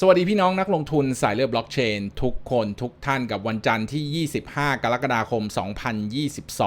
สวัสดีพี่น้องนักลงทุนสายเลือดบล็อกเชน ทุกคนทุกท่านกับวันจันทร์ที่ 25 กรกฎาคม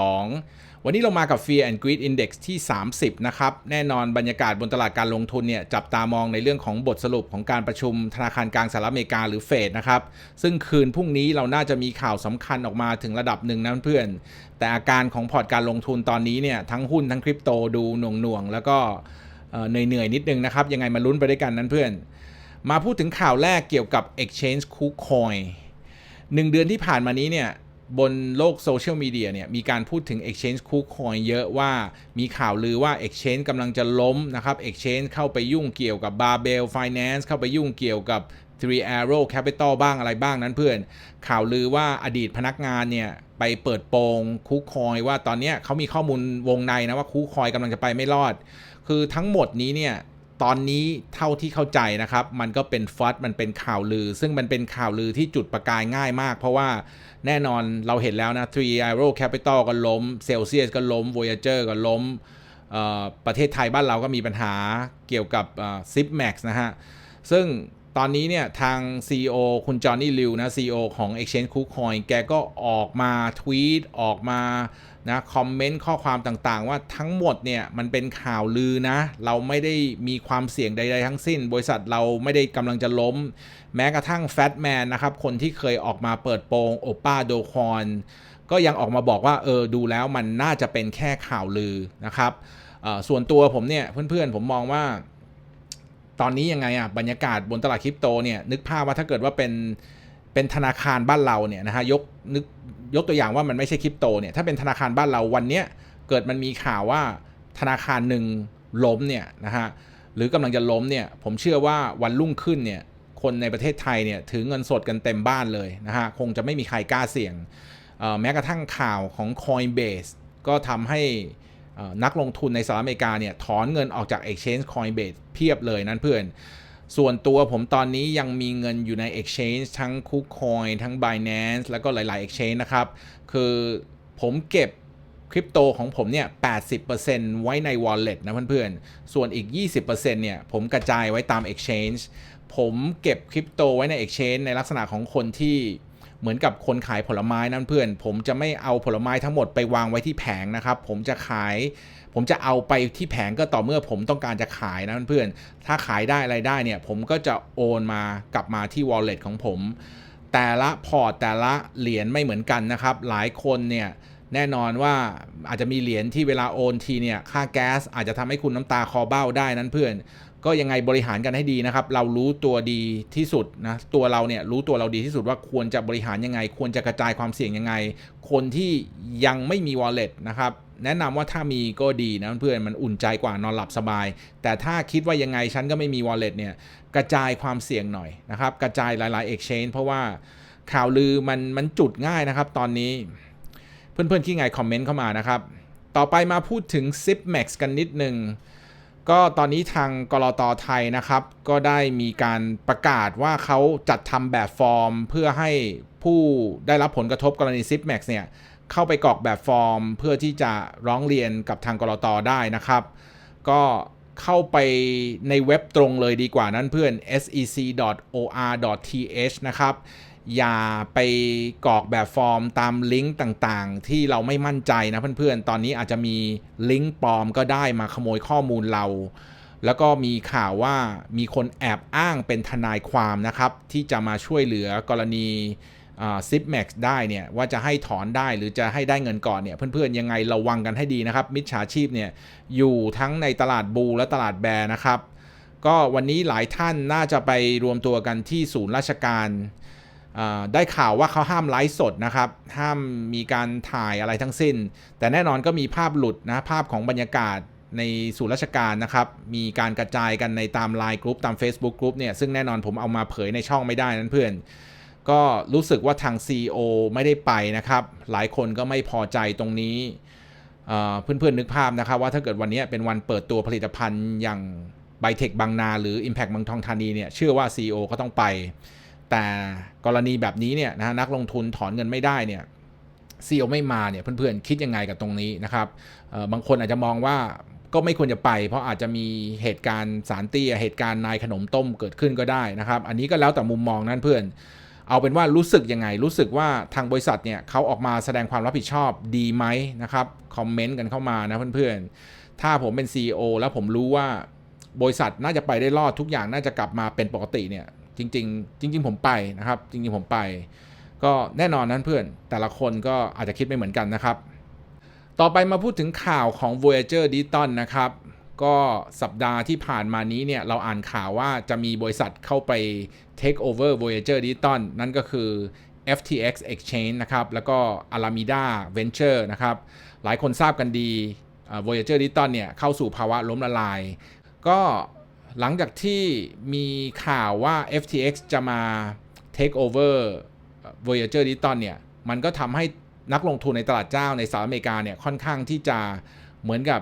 2022 วันนี้เรามากับ Fear and Greed Index ที่ 30 นะครับ แน่นอนบรรยากาศบนตลาดการลงทุนเนี่ยจับตามองในเรื่องของบทสรุปของการประชุมธนาคารกลางสหรัฐอเมริกาหรือเฟดนะครับ ซึ่งคืนพรุ่งนี้เราน่าจะมีข่าวสำคัญออกมาถึงระดับหนึ่งนะเพื่อน แต่อาการของพอร์ตการลงทุนตอนนี้เนี่ยทั้งหุ้นทั้งคริปโตดูหน่วงๆแล้วก็เอ่อเหนื่อยๆนิดนึงนะครับยังไงมาลุ้นไปด้วยกันนั้นเพื่อน มาพูดถึงข่าวแรกเกี่ยวกับ Exchange KuCoin หนึ่งเดือนที่ผ่านมานี้เนี่ยบนโลกโซเชียลมีเดียเนี่ยมีการพูดถึง Exchange KuCoin เยอะว่ามีข่าวลือว่า Exchange กำลังจะล้มนะครับ Exchange เข้าไปยุ่งเกี่ยวกับ Barbell Finance เข้าไปยุ่งเกี่ยวกับ Three Arrow Capital บ้างอะไรบ้างนั้นเพื่อน ข่าวลือว่าอดีตพนักงานเนี่ยไปเปิดโปงคูคอยว่าตอนนี้เขามีข้อมูลวงในนะว่าคูคอยกำลังจะไปไม่รอด คือทั้งหมดนี้เนี่ย ตอนนี้เท่าที่เข้าใจนะครับ มันก็เป็นฟัดมันเป็นข่าวลือ ซึ่งมันเป็นข่าวลือที่จุดประกายง่ายมาก เพราะว่าแน่นอนเราเห็นแล้วนะ Three Arrow Capital ก็ล้ม Celsius ก็ล้ม Voyager ก็ล้ม ประเทศไทยบ้านเราก็มีปัญหาเกี่ยวกับ s i p m a x นะฮะ ซึ่ง ตอนนี้เนี่ยทาง CEO คุณจอห์นนี่ลิวนะ CEO ของ Exchange KuCoin แกก็ออกมาทวีตออกมานะคอมเมนต์ข้อความต่างๆ ว่าทั้งหมดเนี่ยมันเป็นข่าวลือนะ เราไม่ได้มีความเสี่ยงใดๆทั้งสิ้น บริษัทเราไม่ได้กำลังจะล้ม แม้กระทั่งแฟตแมนนะครับ คนที่เคยออกมาเปิดโปงโอป้าโดคอนก็ยังออกมาบอกว่าเออดูแล้วมันน่าจะเป็นแค่ข่าวลือนะครับส่วนตัวผมเนี่ยเพื่อนๆผมมองว่า ตอนนี้ยังไงอะบรรยากาศบนตลาดคริปโตเนี่ยนึกภาพว่าถ้าเกิดว่าเป็นเป็นธนาคารบ้านเราเนี่ยนะฮะยกนึกยกตัวอย่างว่ามันไม่ใช่คริปโตเนี่ยถ้าเป็นธนาคารบ้านเราวันเนี้ยเกิดมันมีข่าวว่าธนาคารหนึ่งล้มเนี่ยนะฮะหรือกำลังจะล้มเนี่ยผมเชื่อว่าวันรุ่งขึ้นเนี่ยคนในประเทศไทยเนี่ยถือเงินสดกันเต็มบ้านเลยนะฮะคงจะไม่มีใครกล้าเสี่ยงแม้กระทั่งข่าวของ Coinbase ก็ทำให้ นักลงทุนในสหรัฐอเมริกาเนี่ยถอนเงินออกจาก Exchange Coinbase เพียบเลยนั้นเพื่อน ส่วนตัวผมตอนนี้ยังมีเงินอยู่ใน Exchange ทั้ง KuCoin ทั้ง Binance แล้วก็หลาย ๆ Exchange นะครับ คือผมเก็บคริปโตของผมเนี่ย 80%ไว้ใน Wallet นะเพื่อนๆ ส่วนอีก 20%เนี่ยผมกระจายไว้ตาม Exchange ผมเก็บคริปโตไว้ใน Exchange ในลักษณะของคนที่ เหมือนกับคนขายผลไม้นั่นเพื่อน ผมจะไม่เอาผลไม้ทั้งหมดไปวางไว้ที่แผงนะครับ ผมจะขาย ผมจะเอาไปที่แผงก็ต่อเมื่อผมต้องการจะขายนะเพื่อนถ้าขายได้อะไรได้เนี่ยผมก็จะโอนมากลับมาที่ wallet ของผม แต่ละพอร์ตแต่ละเหรียญไม่เหมือนกันนะครับ หลายคนเนี่ย แน่นอนว่าอาจจะมีเหรียญที่เวลาโอนทีเนี่ยค่าแก๊สอาจจะทำให้คุณน้ำตาคอเบ้าได้นั้นเพื่อน ก็ยังไงบริหารกันให้ดีนะครับ เรารู้ตัวดีที่สุดนะตัวเราเนี่ยรู้ตัวเราดีที่สุดว่าควรจะบริหารยังไง ควรจะกระจายความเสี่ยงยังไง คนที่ยังไม่มี wallet นะครับแนะนำว่าถ้ามีก็ดีนะเพื่อนมันอุ่นใจกว่านอนหลับสบาย แต่ถ้าคิดว่ายังไงฉันก็ไม่มี wallet เนี่ยกระจายความเสี่ยงหน่อยนะครับ กระจายหลาย ๆ exchange เพราะว่าข่าวลือมันมันจุดง่ายนะครับ ตอนนี้ เพื่อนๆที่ไงคอมเมนต์เข้ามานะครับ ต่อไปมาพูดถึง Zipmax กันนิดนึงก็ตอนนี้ทางกรอตไทยนะครับ ก็ได้มีการประกาศว่าเขาจัดทำแบบฟอร์ม เพื่อให้ผู้ได้รับผลกระทบกรณี Zipmax เนี่ยเข้าไปกรอกแบบฟอร์ม เพื่อที่จะร้องเรียนกับทางกรอตได้นะครับ ก็เข้าไปในเว็บตรงเลยดีกว่านั้นเพื่อน sec.or.th นะครับ อย่าไปกรอกแบบฟอร์มตามลิงก์ต่างๆ ที่เราไม่มั่นใจนะเพื่อนๆ ตอนนี้อาจจะมีลิงก์ปลอมก็ได้มาขโมยข้อมูลเรา แล้วก็มีข่าวว่ามีคนแอบอ้างเป็นทนายความนะครับ ที่จะมาช่วยเหลือกรณีซิปแม็กซ์ได้เนี่ย ว่าจะให้ถอนได้หรือจะให้ได้เงินก่อนเนี่ยเพื่อนๆ ยังไงระวังกันให้ดีนะครับ มิจฉาชีพเนี่ยอยู่ทั้งในตลาดบูและตลาดแบร์นะครับ ก็วันนี้หลายท่านน่าจะไปรวมตัวกันที่ศูนย์ราชการ ได้ข่าวว่าเขาห้ามไลฟ์สดนะครับ ห้ามมีการถ่ายอะไรทั้งสิ้น แต่แน่นอนก็มีภาพหลุดนะภาพของบรรยากาศในศูนราชการนะครับ มีการกระจายกันในตามไลน์กรุ๊ปตาม Facebook กรุ๊ปเนี่ย ซึ่งแน่นอนผมเอามาเผยในช่องไม่ได้นั้นเพื่อน ก็รู้สึกว่าทาง CEO ไม่ได้ไปนะครับ หลายคนก็ไม่พอใจตรงนี้เอ่อเพื่อนๆนึกภาพนะครับว่าถ้าเกิดวันนี้เป็นวันเปิดตัวผลิตภัณฑ์อย่างไบเทคบางนา หรือ Impact เมืองทองธานีเนี่ยเชื่อว่า CEO ก็ต้องไป แต่กรณีแบบนี้เนี่ยนะนักลงทุนถอนเงินไม่ได้เนี่ยซีอไม่มาเนี่ยเพื่อนๆคิดยังไงกับตรงนี้นะครับบางคนอาจจะมองว่าก็ไม่ควรจะไป เพราะอาจจะมีเหตุการณ์สารเตี้ยเหตุการณ์นายขนมต้มเกิดขึ้นก็ได้นะครับ อันนี้ก็แล้วแต่มุมมองนั่นเพื่อน เอาเป็นว่ารู้สึกยังไง รู้สึกว่าทางบริษัทเนี่ยเขาออกมาแสดงความรับผิดชอบดีไหมนะครับคอมเมนต์กันเข้ามานะเพื่อนๆ ถ้าผมเป็น CEO แล้วผมรู้ว่าบริษัทน่าจะไปได้รอดทุกอย่างน่าจะกลับมาเป็นปกติเนี่ย จริง ๆ จริง ๆ ผมไปนะครับ จริง ๆ ผมไป ก็แน่นอนนั้นเพื่อนแต่ละคนก็อาจจะคิดไม่เหมือนกันนะครับ ต่อไปมาพูดถึงข่าวของ Voyager Digital นะครับ ก็สัปดาห์ที่ผ่านมานี้เนี่ย เราอ่านข่าวว่าจะมีบริษัทเข้าไป take over Voyager Digital นั่นก็คือ FTX Exchange นะครับ แล้วก็ Alameda Venture นะครับ หลายคนทราบกันดี Voyager Digital เนี่ยเข้าสู่ภาวะล้มละลาย ก็ หลังจากที่มีข่าวว่า FTX จะมา take over Voyager Digital เนี่ย มันก็ทำให้นักลงทุนในตลาดเจ้าในสหรัฐอเมริกาเนี่ย ค่อนข้างที่จะเหมือนกับ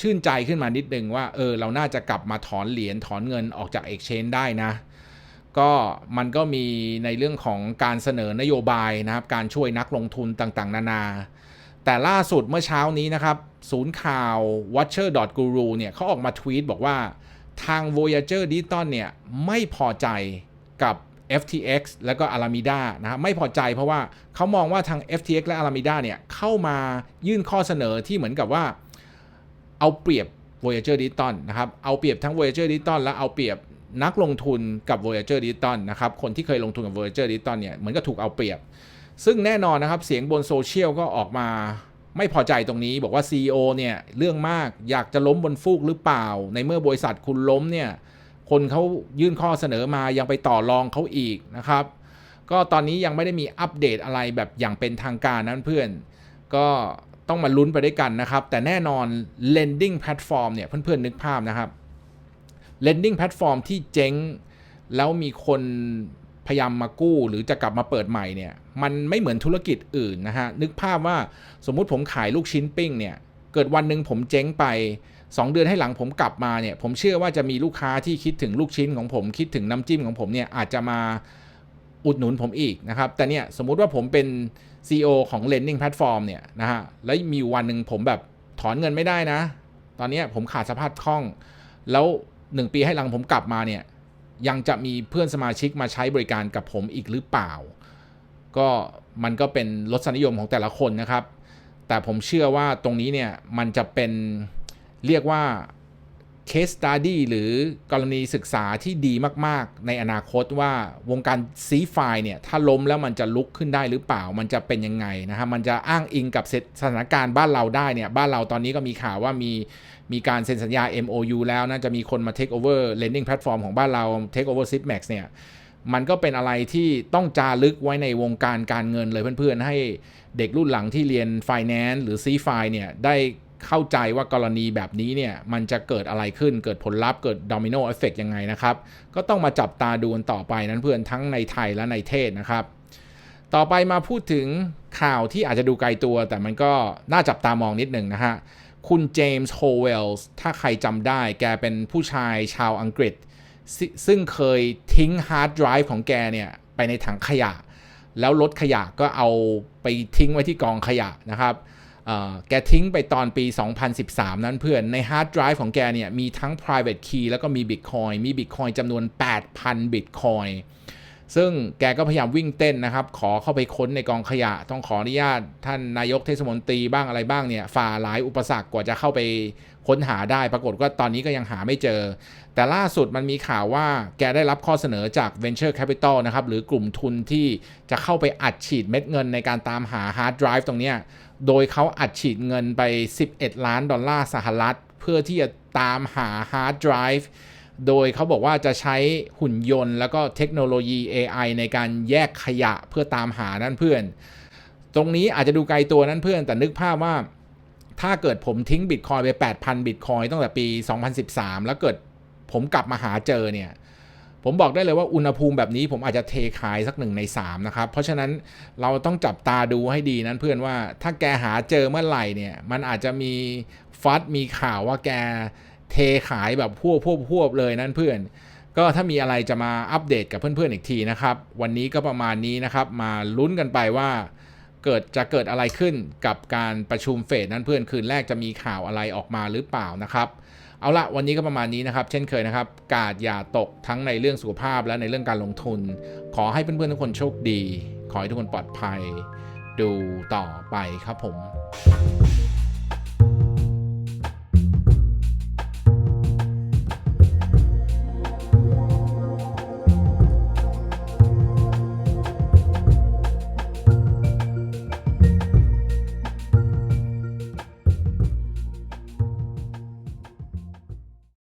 ชื่นใจขึ้นมานิดนึงว่า เออ เราน่าจะกลับมาถอนเหรียญถอนเงินออกจาก Exchange ได้นะ ก็มันก็มีในเรื่องของการเสนอนโยบายนะครับ การช่วยนักลงทุนต่างๆ นานา แต่ล่าสุดเมื่อเช้านี้นะครับ ศูนย์ข่าว watcher.guru เนี่ยเขาออกมาทวีตบอกว่า ทาง Voyager Digital เนี่ยไม่พอใจกับ FTX แล้วก็ Alameda นะครับไม่พอใจเพราะว่าเขามองว่าทาง FTX และ Alameda เนี่ยเข้ามายื่นข้อเสนอที่เหมือนกับว่าเอาเปรียบ Voyager Digital นะครับ เอาเปรียบทั้ง Voyager Digital และเอาเปรียบนักลงทุนกับ Voyager Digital นะครับ คนที่เคยลงทุนกับ Voyager Digital เนี่ยเหมือนกับถูกเอาเปรียบ ซึ่งแน่นอนนะครับเสียงบนโซเชียลก็ออกมา ไม่พอใจตรงนี้บอกว่า CEO เนี่ยเรื่องมากอยากจะล้มบนฟูกหรือเปล่า ในเมื่อบริษัทคุณล้มเนี่ยคนเขายื่นข้อเสนอมายังไปต่อรองเขาอีกนะครับ ก็ตอนนี้ยังไม่ได้มีอัปเดตอะไรแบบอย่างเป็นทางการนั้นเพื่อน ก็ต้องมาลุ้นไปด้วยกันนะครับ แต่แน่นอน lending platform เนี่ยเพื่อนๆนึกภาพนะครับ lending platform ที่เจ๊งแล้วมีคน พยายามมากู้หรือจะกลับมาเปิดใหม่เนี่ยมันไม่เหมือนธุรกิจอื่นนะฮะนึกภาพว่าสมมุติผมขายลูกชิ้นปิ้งเนี่ยเกิดวันหนึ่งผมเจ๊งไป 2 เดือนให้หลังผมกลับมาเนี่ยผมเชื่อว่าจะมีลูกค้าที่คิดถึงลูกชิ้นของผมคิดถึงน้ำจิ้มของผมเนี่ยอาจจะมาอุดหนุนผมอีกนะครับแต่เนี่ยสมมุติว่าผมเป็น CEO ของ lending platform เนี่ยนะฮะแล้วมีวันหนึ่งผมแบบถอนเงินไม่ได้นะ ตอนนี้ผมขาดสภาพคล่อง แล้ว 1 ปีให้หลังผมกลับมาเนี่ย ยังจะมีเพื่อนสมาชิกมาใช้บริการกับผมอีกหรือเปล่า ก็มันก็เป็นรสนิยมของแต่ละคนนะครับ แต่ผมเชื่อว่าตรงนี้เนี่ยมันจะเป็นเรียกว่า case study หรือกรณีศึกษาที่ดีมากๆ ในอนาคตว่าวงการซีไฟเนี่ย ถ้าล้มแล้วมันจะลุกขึ้นได้หรือเปล่ามันจะเป็นยังไงนะฮะมันจะอ้างอิงกับสถานการณ์บ้านเราได้เนี่ย บ้านเราตอนนี้ก็มีข่าวว่ามีมีการเซ็นสัญญา MOU แล้วนะจะมีคนมา take over lending platform ของบ้านเรา take over Zipmax เนี่ยมันก็เป็นอะไรที่ต้องจารึกไว้ในวงการการเงินเลยเพื่อนๆ ให้เด็กรุ่นหลังที่เรียน Finance หรือ c f i เนี่ยได้ เข้าใจว่ากรณีแบบนี้เนี่ยมันจะเกิดอะไรขึ้นเกิดผลลัพธ์เกิดด o มิโนเอฟเฟกยังไงนะครับ ก็ต้องมาจับตาดูกันต่อไปนั้นเพื่อนทั้งในไทยและในเทศนะครับ ต่อไปมาพูดถึงข่าวที่อาจจะดูไกลตัว แต่มันก็น่าจับตามองนิดหนึ่งนะฮะคุณเจมส์โฮเวลส์ถ้าใครจำได้แกเป็นผู้ชายชาวอังกฤษ ซึซึ่งเคยทิ้งฮาร์ดไดรฟ์ของแกเนี่ยไปในถังขยะ แล้วรถขยะก็เอาไปทิ้งไว้ที่กองขยะนะครับ แกทิ้งไปตอนปี 2013 นั้นเพื่อนในฮาร์ดไดรฟ์ของแกเนี่ยมีทั้ง private key แล้วก็มี Bitcoin มี Bitcoin จำนวน 8,000 Bitcoin ซึ่งแกก็พยายามวิ่งเต้นนะครับ ขอเข้าไปค้นในกองขยะ ต้องขออนุญาตท่านนายกเทศมนตรีบ้างอะไรบ้างเนี่ย ฝ่าหลายอุปสรรคกว่าจะเข้าไปค้นหาได้ ปรากฏว่าตอนนี้ก็ยังหาไม่เจอ แต่ล่าสุดมันมีข่าวว่าแกได้รับข้อเสนอจาก Venture Capital นะครับ หรือกลุ่มทุนที่จะเข้าไปอัดฉีดเม็ดเงินในการตามหาฮาร์ดไดรฟ์ตรงเนี้ย โดยเขาอัดฉีดเงินไป 11 ล้านดอลลาร์สหรัฐ เพื่อที่จะตามหาฮาร์ดไดรฟ์โดยเขาบอกว่าจะใช้หุ่นยนต์ แล้วก็เทคโนโลยี AI ในการแยกขยะเพื่อตามหานั่นเพื่อน ตรงนี้อาจจะดูไกลตัวนั่นเพื่อน แต่นึกภาพว่า ถ้าเกิดผมทิ้งบิตคอยไป 8,000 บิตคอยตั้งแต่ปี 2013 แล้วเกิดผมกลับมาหาเจอเนี่ย ผมบอกได้เลยว่าอุณหภูมิแบบนี้ผมอาจจะเทขายสักหนึ่งใน3นะครับ เพราะฉะนั้นเราต้องจับตาดูให้ดีนั้นเพื่อนว่าถ้าแกหาเจอเมื่อไหร่เนี่ย มันอาจจะมีฟัดมีข่าวว่าแกเทขายแบบพวบพวบพวบเลยนั่นเพื่อน ก็ถ้ามีอะไรจะมาอัปเดตกับเพื่อนๆอีกทีนะครับ วันนี้ก็ประมาณนี้นะครับ มาลุ้นกันไปว่าเกิดจะเกิดอะไรขึ้นกับการประชุมเฟดนั้นเพื่อนคืนแรกจะมีข่าวอะไรออกมาหรือเปล่านะครับ เอาละวันนี้ก็ประมาณนี้นะครับ เช่นเคยนะครับ กาดอย่าตกทั้งในเรื่องสุขภาพและในเรื่องการลงทุน ขอให้เพื่อนๆทุกคนโชคดี ขอให้ทุกคนปลอดภัย ดูต่อไปครับผม